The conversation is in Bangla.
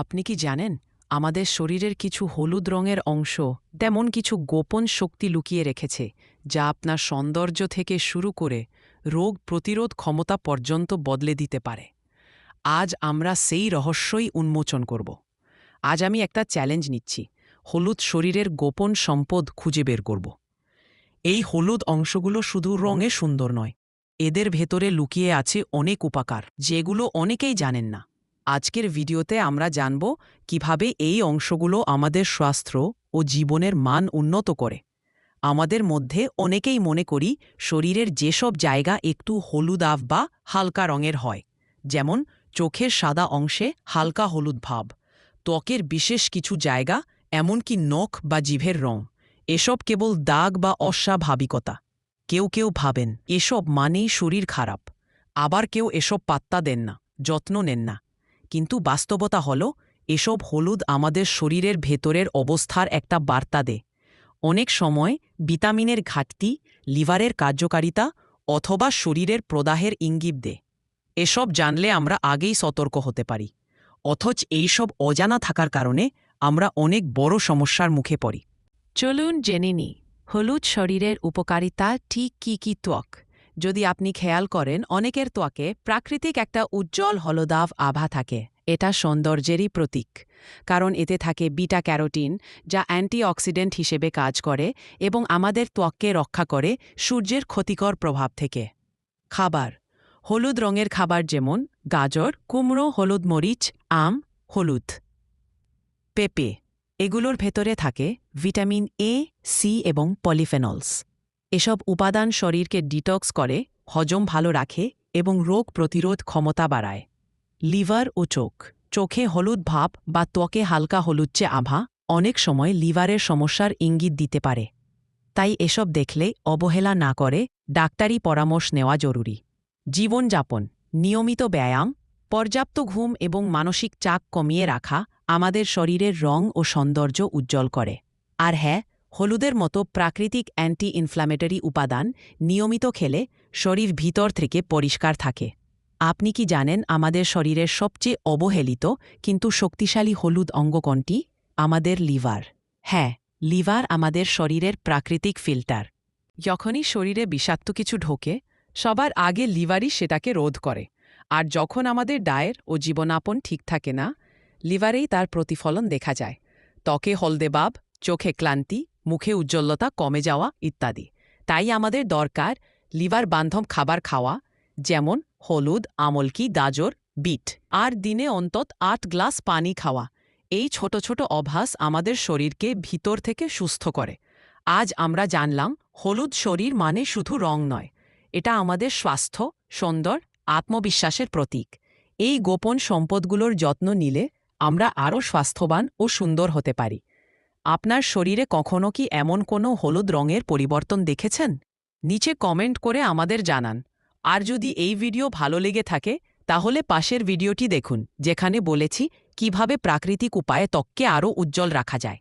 আপনি কি জানেন, আমাদের শরীরের কিছু হলুদ রঙের অংশ তেমন কিছু গোপন শক্তি লুকিয়ে রেখেছে, যা আপনার সৌন্দর্য থেকে শুরু করে রোগ প্রতিরোধ ক্ষমতা পর্যন্ত বদলে দিতে পারে। আজ আমরা সেই রহস্যই উন্মোচন করব। আজ আমি একটা চ্যালেঞ্জ নিচ্ছি, হলুদ শরীরের গোপন সম্পদ খুঁজে বের করব। এই হলুদ অংশগুলো শুধু রঙে সুন্দর নয়, এদের ভেতরে লুকিয়ে আছে অনেক উপকার, যেগুলো অনেকেই জানেন না। আজকের ভিডিওতে আমরা জানব কীভাবে এই অংশগুলো আমাদের স্বাস্থ্য ও জীবনের মান উন্নত করে। আমাদের মধ্যে অনেকেই মনে করি শরীরের যেসব জায়গা একটু হলুদাভ বা হালকা রঙের হয়, যেমন চোখের সাদা অংশে হালকা হলুদ ভাব, ত্বকের বিশেষ কিছু জায়গা এমনকি নখ বা জিভের রং, এসব কেবল দাগ বা অস্বাভাবিকতা। কেউ কেউ ভাবেন, এসব মানেই শরীর খারাপ। আবার কেউ এসব পাত্তা দেন না, যত্ন নেন না। কিন্তু বাস্তবতা হল, এসব হলুদ আমাদের শরীরের ভেতরের অবস্থার একটা বার্তা দে। অনেক সময় ভিটামিনের ঘাটতি, লিভারের কার্যকারিতা অথবা শরীরের প্রদাহের ইঙ্গিত দে। এসব জানলে আমরা আগেই সতর্ক হতে পারি। অথচ এইসব অজানা থাকার কারণে আমরা অনেক বড় সমস্যার মুখে পড়ি। চলুন জেনে নিই হলুদ শরীরের উপকারিতা ঠিক কী কী ত্বক? যদি আপনি খেয়াল করেন, অনেকের ত্বকে প্রাকৃতিক একটা উজ্জ্বল হলদাভ আভা থাকে। এটা সৌন্দর্যেরই প্রতীক। কারণ এতে থাকে বিটা ক্যারোটিন যা অ্যান্টিঅক্সিডেন্ট হিসেবে কাজ করে এবং আমাদের ত্বককে রক্ষা করে সূর্যের ক্ষতিকর প্রভাব থেকে। খাবার। হলুদ রঙের খাবার যেমন গাজর, কুমড়ো, হলুদ মরিচ, আম, হলুদ। পেঁপে। এগুলোর ভেতরে থাকে ভিটামিন এ সি এবং পলিফেনলস। এসব উপাদান শরীরকে ডিটক্স করে, হজম ভালো রাখে এবং রোগ প্রতিরোধ ক্ষমতা বাড়ায়। লিভার ও চোখ। চোখে হলুদ ভাব বা ত্বকে হালকা হলুদচে আভা অনেক সময় লিভারের সমস্যার ইঙ্গিত দিতে পারে। তাই এসব দেখলে অবহেলা না করে ডাক্তারি পরামর্শ নেওয়া জরুরি। জীবনযাপন। নিয়মিত ব্যায়াম, পর্যাপ্ত ঘুম এবং মানসিক চাপ কমিয়ে রাখা আমাদের শরীরের রং ও সৌন্দর্য উজ্জ্বল করে। আর হ্যাঁ হলুদের মতো প্রাকৃতিক অ্যান্টি ইনফ্ল্যামেটরি উপাদান নিয়মিত খেলে শরীর ভিতর থেকে পরিষ্কার থাকে। আপনি কি জানেন আমাদের শরীরের সবচেয়ে অবহেলিত কিন্তু শক্তিশালী হলুদ অঙ্গ কোনটি? আমাদের লিভার। হ্যাঁ লিভার আমাদের শরীরের প্রাকৃতিক ফিল্টার। যখনই শরীরে বিষাক্ত কিছু ঢোকে, সবার আগে লিভারই সেটাকে রোধ করে। আর যখন আমাদের ডায়ের ও জীবনাপন ঠিক থাকে না, লিভারেই তার প্রতিফলন দেখা যায়। ত্বকে হলদেবাব চোখে ক্লান্তি মুখে উজ্জ্বলতা, কমে যাওয়া ইত্যাদি। তাই আমাদের দরকার লিভার বান্ধব খাবার খাওয়া, যেমন হলুদ, আমলকি, গাজর, বিট। আর দিনে অন্তত আট গ্লাস পানি খাওয়া। এই ছোট ছোট অভ্যাস আমাদের শরীরকে ভিতর থেকে সুস্থ করে। আজ আমরা জানলাম, হলুদ শরীর মানে শুধু রং নয়। এটা আমাদের স্বাস্থ্য, সুন্দর, আত্মবিশ্বাসের প্রতীক। এই গোপন সম্পদগুলোর যত্ন নিলে আমরা আরও স্বাস্থ্যবান ও সুন্দর হতে পারি। আপনার শরীরে কখনো কি এমন কোনো হলুদ রঙের পরিবর্তন দেখেছেন? নিচে কমেন্ট করে আমাদের জানান। আর যদি এই ভিডিও ভালো লেগে থাকে, তাহলে পাশের ভিডিওটি দেখুন, যেখানে বলেছি কীভাবে প্রাকৃতিক উপায়ে ত্বককে আরও উজ্জ্বল রাখা যায়।